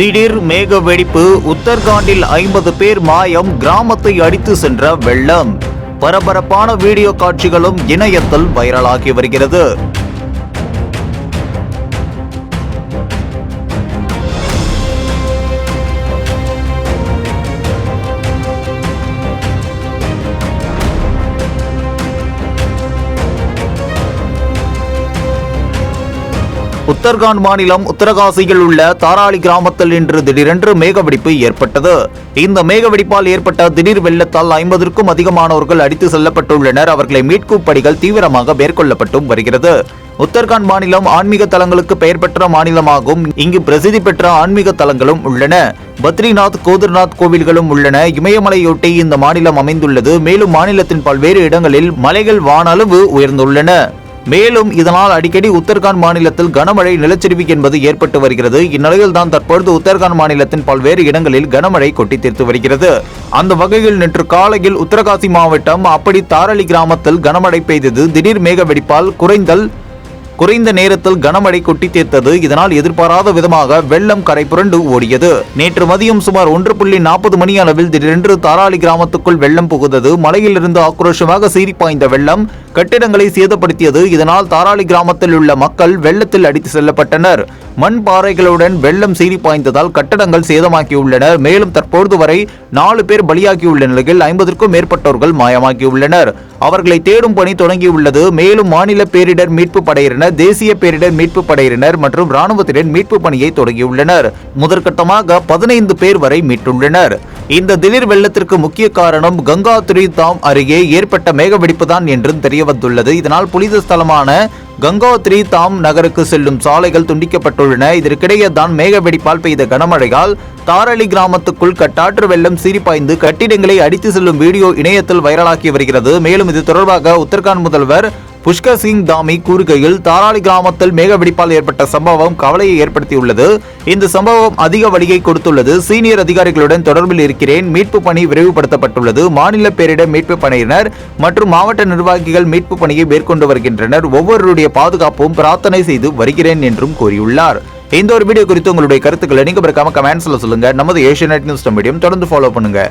திடீர் மேக வெடிப்பு உத்தரகாண்டில் ஐம்பது பேர் மாயம் கிராமத்தை அடித்து சென்ற வெள்ளம். பரபரப்பான வீடியோ காட்சிகளும் இணையத்தில் வைரலாகி வருகிறது. உத்தரகாண்ட் மாநிலம் உத்தரகாசியில் உள்ள தாராளி கிராமத்தில் இன்று திடீரென்று மேகவெடிப்பு ஏற்பட்டது. இந்த மேகவெடிப்பால் ஏற்பட்ட திடீர் வெள்ளத்தால் ஐம்பதற்கும் அதிகமானவர்கள் அடித்து செல்லப்பட்டுள்ளனர். அவர்களை மீட்கும் பணிகள் தீவிரமாக மேற்கொள்ளப்பட்டும் வருகிறது. உத்தரகாண்ட் மாநிலம் ஆன்மீக தலங்களுக்கு பெயர் பெற்ற மாநிலமாகும் இங்கு பிரசித்தி பெற்ற ஆன்மீக தலங்களும் உள்ளன. பத்ரிநாத் கோதர்நாத் கோவில்களும் உள்ளன. இமயமலையொட்டி இந்த மாநிலம் அமைந்துள்ளது. மேலும் மாநிலத்தின் பல்வேறு இடங்களில் மலைகள் வானளவு உயர்ந்துள்ளன. மேலும் இதனால் அடிக்கடி உத்தரகாண்ட் மாநிலத்தில் கனமழை நிலச்சரிவு என்பது ஏற்பட்டு வருகிறது. இந்நிலையில் தான் தற்பொழுது உத்தரகாண்ட் மாநிலத்தின் பல்வேறு இடங்களில் கனமழை கொட்டி தீர்த்து வருகிறது. அந்த வகையில் நேற்று காலையில் உத்தரகாசி மாவட்டம் அப்படி தாரளி கிராமத்தில் கனமழை பெய்தது. திடீர் மேக வெடிப்பால் குறைந்தல் குறைந்த நேரத்தில் கனமழை கொட்டி தீர்த்தது. இதனால் எதிர்பாராத விதமாக வெள்ளம் கரை புரண்டு ஓடியது. நேற்று மதியம் சுமார் ஒன்று புள்ளி நாற்பது மணி அளவில் திடீரென்று தாராளி கிராமத்துக்குள் வெள்ளம் புகுந்தது. மலையிலிருந்து ஆக்ரோஷமாக சீறி பாய்ந்த வெள்ளம் கட்டிடங்களை சேதப்படுத்தியது. இதனால் தாராளி கிராமத்தில் உள்ள மக்கள் வெள்ளத்தில் அடித்து செல்லப்பட்டனர். மண் பாறைகளுடன் வெள்ளம் சீறி பாய்ந்ததால் கட்டடங்கள் சேதமாக்கியுள்ளனர் மேலும் தற்பொழுது வரை நாலு பேர் பலியாகியுள்ள நிலையில் ஐம்பதற்கும் மேற்பட்டோர்கள் மாயமாகியுள்ளனர். அவர்களை தேடும் பணி தொடங்கியுள்ளது. மேலும் மாநில பேரிடர் மீட்பு படையினர் தேசிய பேரிடர் மீட்பு படையினர் மற்றும் இராணுவத்தினர் மீட்பு பணியை தொடங்கியுள்ளனர். முதற்கட்டமாக பதினைந்து பேர் வரை மீட்டுள்ளனர். இந்த திடீர் வெள்ளத்திற்கு முக்கிய காரணம் கங்காத்ரி தாம் அருகே ஏற்பட்ட மேகவெடிப்புதான் என்றும் தெரியவந்துள்ளது. இதனால் புனித ஸ்தலமான கங்கோத்ரி தாம் நகருக்கு செல்லும் சாலைகள் துண்டிக்கப்பட்டுள்ளன. இதற்கிடையே தான் மேகவெடிப்பால் பெய்த கனமழையால் தாரளி கிராமத்துக்குள் கட்டாற்று வெள்ளம் சீரிப்பாய்ந்து கட்டிடங்களை அடித்து செல்லும் வீடியோ இணையத்தில் வைரலாகி வருகிறது. மேலும் இது தொடர்பாக உத்தரகாண்ட் முதல்வர் புஷ்கர் சிங் தாமி கூறுகையில் தாராளி கிராமத்தில் மேக வெடிப்பால் ஏற்பட்ட சம்பவம் கவலையை ஏற்படுத்தியுள்ளது. இந்த சம்பவம் அதிக வழியை கொடுத்துள்ளது. சீனியர் அதிகாரிகளுடன் தொடர்பில் இருக்கிறேன். மீட்பு பணி விரைவுபடுத்தப்பட்டுள்ளது. மாநில பேரிடர் மீட்பு பணியினர் மற்றும் மாவட்ட நிர்வாகிகள் மீட்பு பணியை மேற்கொண்டு வருகின்றனர். ஒவ்வொருவருடைய பாதுகாப்பும் பிரார்த்தனை செய்து வருகிறேன் என்றும் கூறியுள்ளார். இந்த ஒரு வீடியோ குறித்து உங்களுடைய கருத்துக்களை நீங்க பிறக்காம கமெண்ட்ஸ்ல சொல்லுங்க. நமது ஏஷியநெட் நியூஸ் மீடியம் தொடர்ந்து ஃபாலோ பண்ணுங்க.